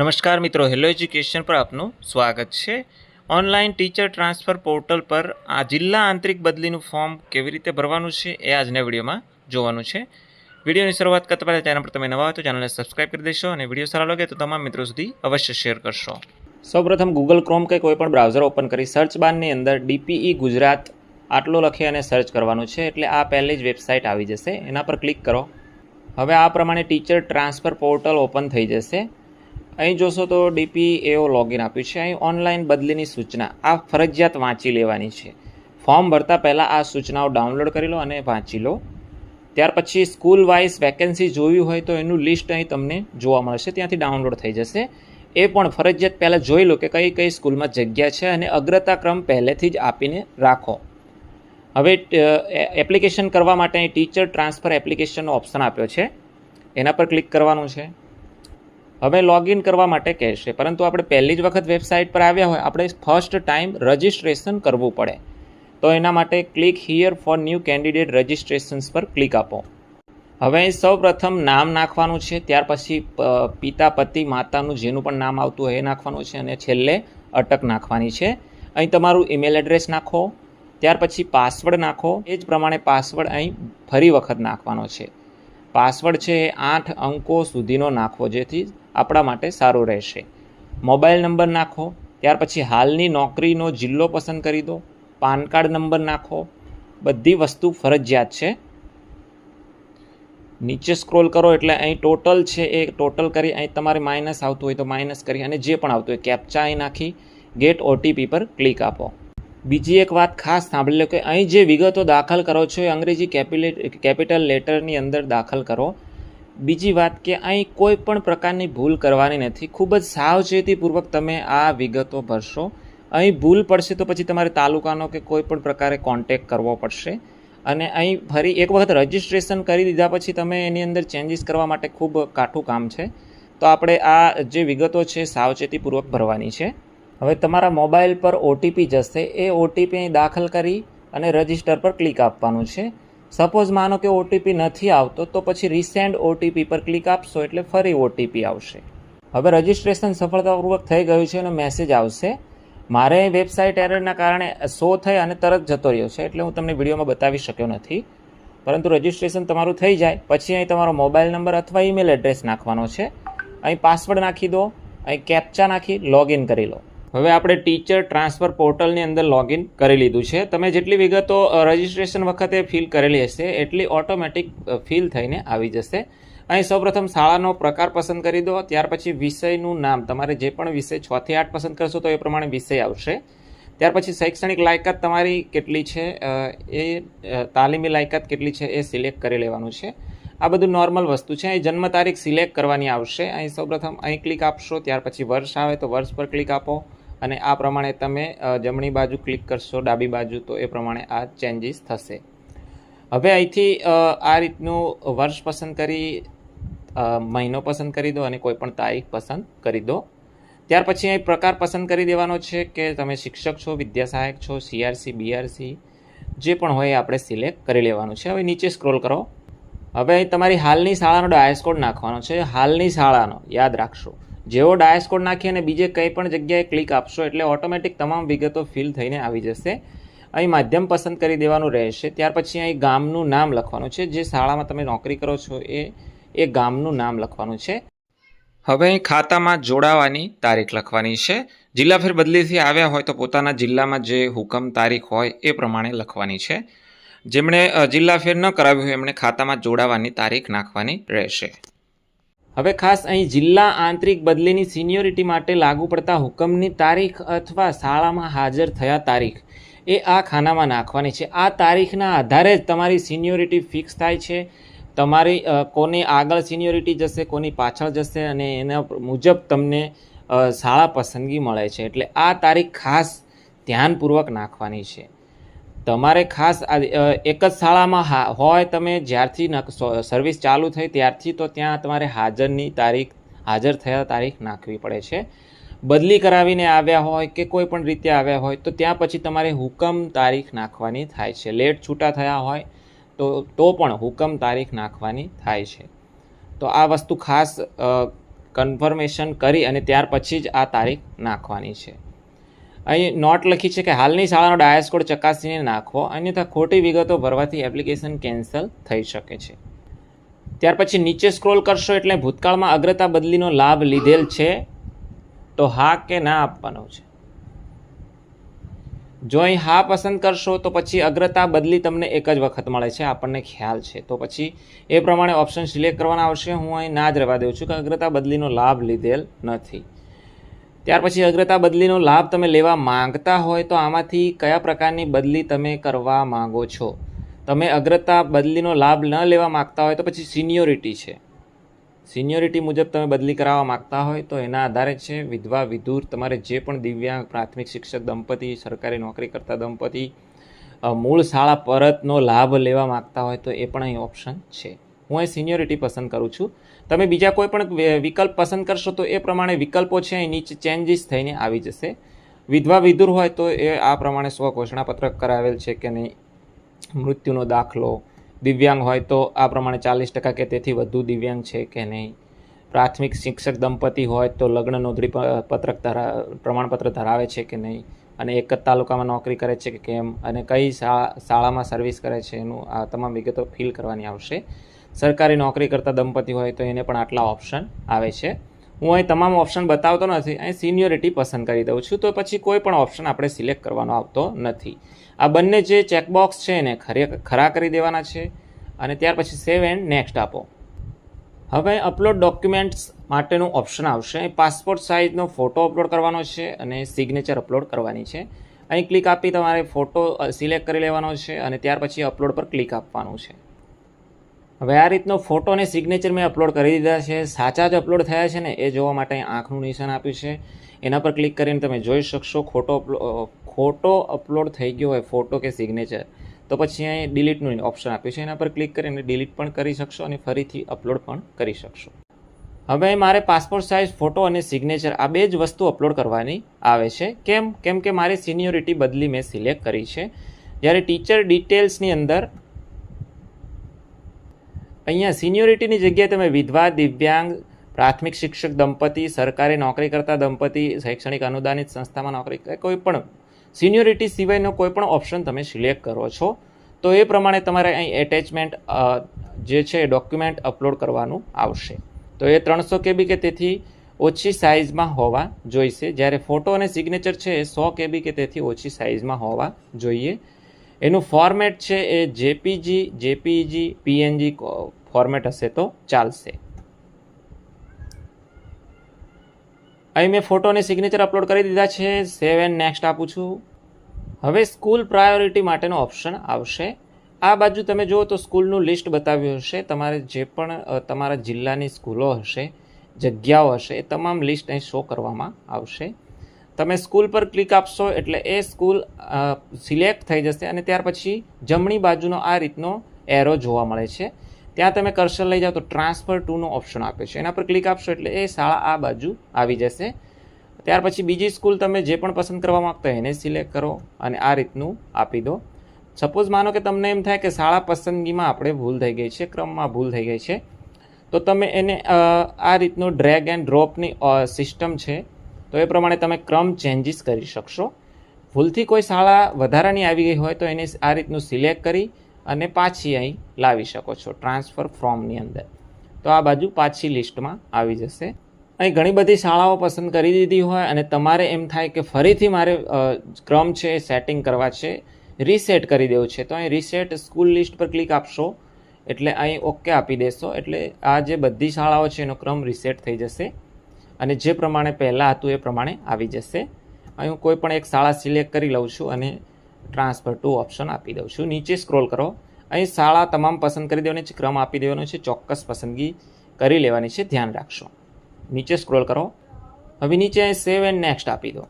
નમસ્કાર મિત્રો hello education પર આપનું સ્વાગત છે. ઓનલાઈન ટીચર ટ્રાન્સફર પોર્ટલ પર આ જિલ્લા આંતરિક બદલીનું ફોર્મ કેવી રીતે ભરવાનું છે એ આજના વિડીયોમાં જોવાનું છે. વિડીયોની શરૂઆત કરતા પહેલાં ચેનલ પર તમે નવા હોય તો ચેનલને સબસ્ક્રાઇબ કરી દેશો અને વીડિયો સારા લાગે તો તમામ મિત્રો સુધી અવશ્ય શેર કરશો. સૌપ્રથમ ગૂગલ ક્રોમ કે કોઈ પણ બ્રાઉઝર ઓપન કરી સર્ચ બારની અંદર ડીપીઈ ગુજરાત આટલું લખી અને સર્ચ કરવાનું છે એટલે આ પહેલી જ વેબસાઇટ આવી જશે. એના પર ક્લિક કરો. હવે આ પ્રમાણે ટીચર ટ્રાન્સફર પોર્ટલ ઓપન થઈ જશે. અહીં જોશો તો ડીપી એઓ લોગિન આપ્યું છે. અહીં ઓનલાઈન બદલીની સૂચના. આ ફરજિયાત વાંચી લેવાની છે. ફોર્મ ભરતા પહેલાં આ સૂચનાઓ ડાઉનલોડ કરી લો અને વાંચી લો. ત્યાર પછી સ્કૂલ વાઇઝ વેકેન્સી જોવી હોય તો એનું લિસ્ટ અહીં તમને જોવા મળશે. ત્યાંથી ડાઉનલોડ થઈ જશે. એ પણ ફરજિયાત પહેલાં જોઈ લો કે કઈ કઈ સ્કૂલમાં જગ્યા છે અને અગ્રતા ક્રમ પહેલેથી જ આપીને રાખો. હવે એપ્લિકેશન કરવા માટે અહીં ટીચર ટ્રાન્સફર એપ્લિકેશનનો ઓપ્શન આપ્યો છે. એના પર ક્લિક કરવાનું છે. હવે લોગિન કરવા માટે કહેશે. પરંતુ આપણે પહેલી જ વખત વેબસાઇટ પર આવ્યા હોય, આપણે ફર્સ્ટ ટાઈમ રજિસ્ટ્રેશન કરવું પડે. તો એના માટે click here for new candidate registrations પર ક્લિક આપો. હવે સૌ પ્રથમ નામ નાખવાનું છે, ત્યાર પછી પિતા, પતિ, માતાનું જેનું પણ નામ આવતું હોય એ નાખવાનું છે અને છેલ્લે અટક નાખવાની છે. અહીં તમારું ઈમેલ એડ્રેસ નાખો, ત્યાર પછી પાસવર્ડ નાખો. એ જ પ્રમાણે પાસવર્ડ અહીં ફરી વખત નાખવાનો છે. પાસવર્ડ છે એ આઠ અંકો સુધીનો નાખવો જેથી આપણા માટે સારું રહેશે. મોબાઈલ નંબર નાખો, ત્યાર પછી હાલની નોકરીનો જિલ્લો પસંદ કરી દો, પાન કાર્ડ નંબર નાખો, બધી વસ્તુ ફરજિયાત છે. નીચે સ્ક્રોલ કરો એટલે અહીં ટોટલ છે એ ટોટલ કરી અહીં તમારે માઇનસ આવતું હોય તો માઇનસ કરી અને જે પણ આવતું હોય કેપ્ચા અહીં નાખી, ગેટ ઓટીપી પર ક્લિક આપો. બીજી એક વાત ખાસ સાંભળી લો કે અહીં જે વિગતો દાખલ કરો છો એ અંગ્રેજી કેપિલેટ કેપિટલ લેટરની અંદર દાખલ કરો. બીજી વાત કે અહીં કોઈ પણ પ્રકારની ભૂલ કરવાની નથી. ખૂબ જ સાવચેતીપૂર્વક તમે આ વિગતો ભરશો. અહીં ભૂલ પડશે તો પછી તમારે તાલુકાનો કે કોઈ પણ પ્રકારે કોન્ટેક કરવો પડશે. અને અહીં ફરી એક વખત રજિસ્ટ્રેશન કરી દીધા પછી તમે એની અંદર ચેન્જીસ કરવા માટે ખૂબ કાઠું કામ છે. તો આપણે આ જે વિગતો છે સાવચેતીપૂર્વક ભરવાની છે. હવે તમારા મોબાઈલ પર ઓટીપી જશે. એ ઓટીપી અહીં દાખલ કરી અને રજિસ્ટર પર ક્લિક આપવાનું છે. સપોઝ માનો કે ઓટીપી નથી આવતો, તો પછી રિસેન્ડ ઓટીપી પર ક્લિક આપશો એટલે ફરી ઓટીપી આવશે. હવે રજિસ્ટ્રેશન સફળતાપૂર્વક થઈ ગયું છે અને મેસેજ આવશે. મારે વેબસાઇટ એરરના કારણે શો થઈ અને તરત જતો રહ્યો છે એટલે હું તમને વિડીયોમાં બતાવી શક્યો નથી. પરંતુ રજિસ્ટ્રેશન તમારું થઈ જાય. પછી અહીં તમારો મોબાઈલ નંબર અથવા ઈમેલ એડ્રેસ નાખવાનો છે. અહીં પાસવર્ડ નાખી દો. અહીં કેપ્ચા નાખી લોગિન કરી લો. હવે આપણે ટીચર ટ્રાન્સફર પોર્ટલની અંદર લોગિન કરી લીધું છે. તમે જેટલી વિગતો રજિસ્ટ્રેશન વખતે ફિલ કરેલી હશે, એટલી ઓટોમેટિક ફિલ થઈને આવી જશે. અહીં સૌપ્રથમ શાળાનો પ્રકાર પસંદ કરી દો, ત્યાર પછી વિષયનું નામ. તમારે જે પણ વિષય છ થી આઠ પસંદ કરશો તો એ પ્રમાણે વિષય આવશે. ત્યાર પછી શૈક્ષણિક લાયકાત તમારી કેટલી છે? એ તાલીમી લાયકાત કેટલી છે એ સિલેક્ટ કરી લેવાનું છે. આ બધું નોર્મલ વસ્તુ છે. અહીં જન્મ તારીખ સિલેક્ટ કરવાની આવશે. અહીં સૌપ્રથમ અહીં ક્લિક આપશો, ત્યાર પછી વર્ષ આવે તો વર્ષ પર ક્લિક આપો. અને આ પ્રમાણે તમે જમણી બાજુ ક્લિક કરશો, ડાબી બાજુ, તો એ પ્રમાણે આ ચેન્જીસ થશે. હવે અહીંથી આ રીતનું વર્ષ પસંદ કરી મહિનો પસંદ કરી દો અને કોઈ પણ તારીખ પસંદ કરી દો. ત્યાર પછી અહીં પ્રકાર પસંદ કરી દેવાનો છે કે તમે શિક્ષક છો વિદ્યા સહાયક છો સીઆરસી બીઆરસી જે પણ હોય આપણે સિલેક્ટ કરી લેવાનું છે. હવે નીચે સ્ક્રોલ કરો. હવે અહીં તમારી હાલની શાળાનો ડાયસ કોડ નાખવાનો છે. હાલની શાળાનો, યાદ રાખશો. જેવો ડાયસ કોડ નાખી અને બીજે કંઈ પણ જગ્યાએ ક્લિક આપશો એટલે ઓટોમેટિક તમામ વિગતો ફિલ થઈને આવી જશે. અહીં માધ્યમ પસંદ કરી દેવાનું રહેશે. ત્યાર પછી અહીં ગામનું નામ લખવાનું છે. જે શાળામાં તમે નોકરી કરો છો એ એ ગામનું નામ લખવાનું છે. હવે અહીં ખાતામાં જોડાવાની તારીખ લખવાની છે. જિલ્લા ફેર બદલીથી આવ્યા હોય તો પોતાના જિલ્લામાં જે હુકમ તારીખ હોય એ પ્રમાણે લખવાની છે. જેમણે જિલ્લા ફેર ન કરાવ્યું હોય એમણે ખાતામાં જોડાવાની તારીખ નાખવાની રહેશે. હવે ખાસ અહીં જિલ્લા આંતરિક બદલીની સિનિયોરિટી માટે લાગુ પડતા હુકમની તારીખ અથવા શાળામાં હાજર થયા તારીખ એ આ ખાનામાં નાખવાની છે. આ તારીખના આધારે જ તમારી સિનિયોરિટી ફિક્સ થાય છે. તમારી કોની આગળ સિનિયોરિટી જશે, કોની પાછળ જશે અને એના મુજબ તમને શાળા પસંદગી મળે છે. એટલે આ તારીખ ખાસ ધ્યાનપૂર્વક નાખવાની છે. તમારે ખાસ એક જ શાળામાં હોય તમે જ્યારથી સર્વિસ ચાલુ થઈ ત્યારથી તો ત્યાં તમારે હાજરની તારીખ, હાજર થયા તારીખ નાખવી પડે છે. બદલી કરાવીને આવ્યા હોય કે કોઈ પણ રીતે આવ્યા હોય તો ત્યાં પછી તમારે હુકમ તારીખ નાખવાની થાય છે. લેટ છૂટા થયા હોય તો તો પણ હુકમ તારીખ નાખવાની થાય છે. તો આ વસ્તુ ખાસ કન્ફર્મેશન કરી અને ત્યાર પછી જ આ તારીખ નાખવાની છે. અહીં નોટ લખી છે કે હાલની શાળાનો ડાયસ કોડ ચકાસીને નાખવો. અન્યથા ખોટી વિગતો ભરવાથી એપ્લિકેશન કેન્સલ થઈ શકે છે. ત્યાર પછી નીચે સ્ક્રોલ કરશો એટલે ભૂતકાળમાં અગ્રતા બદલીનો લાભ લીધેલ છે. તો હા કે ના આપવાનો છે. જો અહીં હા પસંદ કરશો તો પછી અગ્રતા બદલી તમને એક જ વખત મળે છે. આપણને ખ્યાલ છે. તો પછી એ પ્રમાણે ઓપ્શન સિલેક્ટ કરવાના આવશે. હું અહીં ના જ રહેવા દઉં છું કે અગ્રતા બદલીનો લાભ લીધેલ નથી. ત્યાર પછી અગ્રતા બદલીનો લાભ તમે લેવા માંગતા હોય તો આમાંથી કયા પ્રકારની બદલી તમે કરવા માંગો છો? તમે અગ્રતા બદલીનો લાભ ન લેવા માંગતા હોય તો પછી સિનિયોરિટી છે. સિનિયોરિટી મુજબ તમે બદલી કરાવવા માંગતા હોય તો એના આધારે છે વિધવા, વિધુર, તમારે જે પણ દિવ્યાંગ, પ્રાથમિક શિક્ષક, દંપતી, સરકારી નોકરી કરતા દંપતી મૂળ શાળા પરતનો લાભ લેવા માંગતા હોય તો એ પણ અહીં ઓપ્શન છે. હું અહીં સિનિયોરિટી પસંદ કરું છું. તમે બીજા કોઈ પણ વિકલ્પ પસંદ કરશો તો એ પ્રમાણે વિકલ્પો છે અહીં નીચે ચેન્જીસ થઈને આવી જશે. વિધવા વિધુર હોય તો એ આ પ્રમાણે સ્વ ઘોષણાપત્રક કરાવેલ છે કે નહીં, મૃત્યુનો દાખલો, દિવ્યાંગ હોય તો આ પ્રમાણે ચાલીસ ટકા કે તેથી વધુ દિવ્યાંગ છે કે નહીં. પ્રાથમિક શિક્ષક દંપતી હોય તો લગ્ન નોંધણી પત્રક ધરા, પ્રમાણપત્ર ધરાવે છે કે નહીં અને એક જ તાલુકામાં નોકરી કરે છે કે કેમ અને કઈ શાળામાં સર્વિસ કરે છે એનું આ તમામ વિગતો ફિલ કરવાની આવશે. સરકારી નોકરી કરતા દંપતી હોય તો એને પણ આટલા ઓપ્શન આવે છે. હું અહીં તમામ ઓપ્શન બતાવતો નથી, અહીં સિનિયોરિટી પસંદ કરી દઉં છું, તો પછી કોઈ પણ ઓપ્શન આપણે સિલેક્ટ કરવાનો આવતો નથી. આ બંને જે ચેકબોક્સ છે એને ખરે કરી દેવાના છે અને ત્યાર પછી સેવ એન્ડ નેક્સ્ટ આપો. હવે અપલોડ ડોક્યુમેન્ટ્સ માટેનું ઓપ્શન આવશે. પાસપોર્ટ સાઇઝનો ફોટો અપલોડ કરવાનો છે અને સિગ્નેચર અપલોડ કરવાની છે. અહીં ક્લિક આપી તમારે ફોટો સિલેક્ટ કરી લેવાનો છે અને ત્યાર પછી અપલોડ પર ક્લિક આપવાનું છે. હવે આ રીતનો ફોટો અને સિગ્નેચર મેં અપલોડ કરી દીધા છે. સાચા જ અપલોડ થયા છે ને, એ જોવા માટે આંખનું નિશાન આપ્યું છે. એના પર ક્લિક કરીને તમે જોઈ શકશો, ખોટો ખોટો અપલોડ થઈ ગયો હોય ફોટો કે સિગ્નેચર તો પછી અહીં ડિલીટનું ઓપ્શન આપ્યું છે. એના પર ક્લિક કરીને ડિલીટ પણ કરી શકશો અને ફરીથી અપલોડ પણ કરી શકશો. હવે મારે પાસપોર્ટ સાઇઝ ફોટો અને સિગ્નેચર આ બે જ વસ્તુ અપલોડ કરવાની આવે છે. કેમ? કેમ કે મારી સિનિયોરિટી બદલી મેં સિલેક્ટ કરી છે. જ્યારે ટીચર ડિટેલ્સની અંદર અહીંયા સિનિયોરિટીની જગ્યાએ તમે વિધવા, દિવ્યાંગ, પ્રાથમિક શિક્ષક, દંપતી, સરકારી નોકરી કરતા દંપતી, શૈક્ષણિક અનુદાનિત સંસ્થામાં નોકરી કોઈ પણ સિનિયોરિટી સિવાયનો કોઈ પણ ઓપ્શન તમે સિલેક્ટ કરો છો, તો એ પ્રમાણે તમારે અહીં એટેચમેન્ટ જે છે ડોક્યુમેન્ટ અપલોડ કરવાનું આવશે. તો એ ત્રણસો કેબી કે તેથી ઓછી સાઇઝમાં હોવા જોઈશે. જ્યારે ફોટો અને સિગ્નેચર છે એ સો કેબી કે તેથી ઓછી સાઇઝમાં હોવા જોઈએ. એનું ફોર્મેટ છે એ જેપીજી જેપીજી, પીએનજી ફોર્મેટ હશે તો ચાલશે. અહીં મેં ફોટો અને સિગ્નેચર અપલોડ કરી દીધા છે. સેવ એન્ડ નેક્સ્ટ આપું છું. હવે સ્કૂલ પ્રાયોરિટી માટેનો ઓપ્શન આવશે. આ બાજુ તમે જુઓ તો સ્કૂલનું લિસ્ટ બતાવ્યું હશે. તમારે જે પણ તમારા જિલ્લાની સ્કૂલો હશે, જગ્યાઓ હશે, એ તમામ લિસ્ટ અહીં શો કરવામાં આવશે. તમે સ્કૂલ પર ક્લિક આપશો એટલે એ સ્કૂલ સિલેક્ટ થઈ જશે અને ત્યાર પછી જમણી બાજુનો આ રીતનો એરો જોવા મળે છે. ત્યાં તમે કર્સર લઈ જાઓ તો ટ્રાન્સફર ટુનો ઓપ્શન આપે છે. એના પર ક્લિક આપશો એટલે એ શાળા આ બાજુ આવી જશે. ત્યાર પછી બીજી સ્કૂલ તમે જે પણ પસંદ કરવા માગતા એને સિલેક્ટ કરો અને આ રીતનું આપી દો. સપોઝ માનો કે તમને એમ થાય કે શાળા પસંદગીમાં આપણે ભૂલ થઈ ગઈ છે, ક્રમમાં ભૂલ થઈ ગઈ છે, તો તમે એને આ રીતનું ડ્રેગ એન્ડ ડ્રોપની સિસ્ટમ છે, તો એ પ્રમાણે તમે ક્રમ ચેન્જીસ કરી શકશો. ભૂલથી કોઈ શાળા વધારાની આવી ગઈ હોય તો એને આ રીતનું સિલેક્ટ કરી અને પાછી અહીં લાવી શકો છો ટ્રાન્સફર ફ્રોમની અંદર. તો આ બાજુ પાછી લિસ્ટમાં આવી જશે. અહીં ઘણી બધી શાળાઓ પસંદ કરી દીધી હોય અને તમારે એમ થાય કે ફરીથી મારે ક્રમ છે એ સેટિંગ કરવા છે રીસેટ કરી દેવું છે. તો અહીં રીસેટ સ્કૂલ લિસ્ટ પર ક્લિક આપશો. એટલે અહીં ઓકે આપી દેશો. એટલે આ જે બધી શાળાઓ છે એનો ક્રમ રીસેટ થઈ જશે. અને જે પ્રમાણે પહેલાં હતું એ પ્રમાણે આવી જશે. અહીં હું કોઈ પણ એક શાળા સિલેક્ટ કરી લઉં છું અને ટ્રાન્સફર ટુ ઓપ્શન આપી દઉં છું. નીચે સ્ક્રોલ કરો. અહીં શાળા તમામ પસંદ કરી દેવાની છે, ક્રમ આપી દેવાનો છે, ચોક્કસ પસંદગી કરી લેવાની છે, ધ્યાન રાખશો. નીચે સ્ક્રોલ કરો. હવે નીચે અહીં સેવ એન્ડ નેક્સ્ટ આપી દો.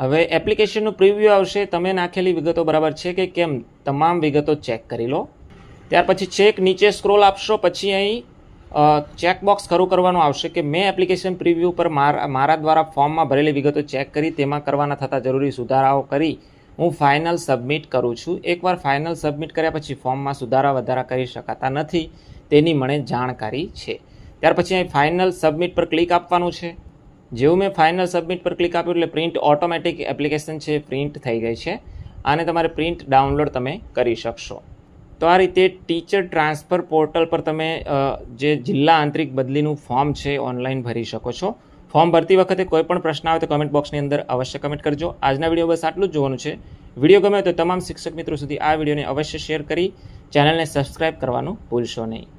હવે એપ્લિકેશનનું પ્રિવ્યૂ આવશે. તમે નાખેલી વિગતો બરાબર છે કે કેમ? તમામ વિગતો ચેક કરી લો. ત્યાર પછી ચેક નીચે સ્ક્રોલ આપશો. પછી અહીં ચેકબોક્સ ખરું કરવાનું આવશે કે મેં એપ્લિકેશન પ્રિવ્યૂ પર મારા દ્વારા ફોર્મમાં ભરેલી વિગતો ચેક કરી, તેમાં કરવાના થતા જરૂરી સુધારાઓ કરી હું ફાઇનલ સબમિટ કરું છું. એકવાર ફાઇનલ સબમિટ કર્યા પછી ફોર્મમાં સુધારા વધારા કરી શકાતા નથી. તેની મને જાણકારી છે. ત્યાર પછી અહીં ફાઇનલ સબમિટ પર ક્લિક આપવાનું છે. જેવું મેં ફાઇનલ સબમિટ પર ક્લિક આપ્યું એટલે પ્રિન્ટ ઓટોમેટિક એપ્લિકેશન છે પ્રિન્ટ થઈ ગઈ છે. આને તમારે પ્રિન્ટ ડાઉનલોડ તમે કરી શકશો. તો આ રીતે ટીચર ટ્રાન્સફર પોર્ટલ પર તમે જે જિલ્લા આંતરિક બદલીનું ફોર્મ છે ઓનલાઈન ભરી શકો છો. ફોર્મ ભરતી વખતે કોઈ પણ પ્રશ્ન આવે તો કમેન્ટ બોક્સની અંદર અવશ્ય કમેન્ટ કરજો. આજના વીડિયો બસ આટલું જ જોવાનું છે. વીડિયો ગમે તો તમામ શિક્ષક મિત્રો સુધી આ વિડીયોને અવશ્ય શેર કરી. ચેનલને સબસ્ક્રાઇબ કરવાનું ભૂલશો નહીં.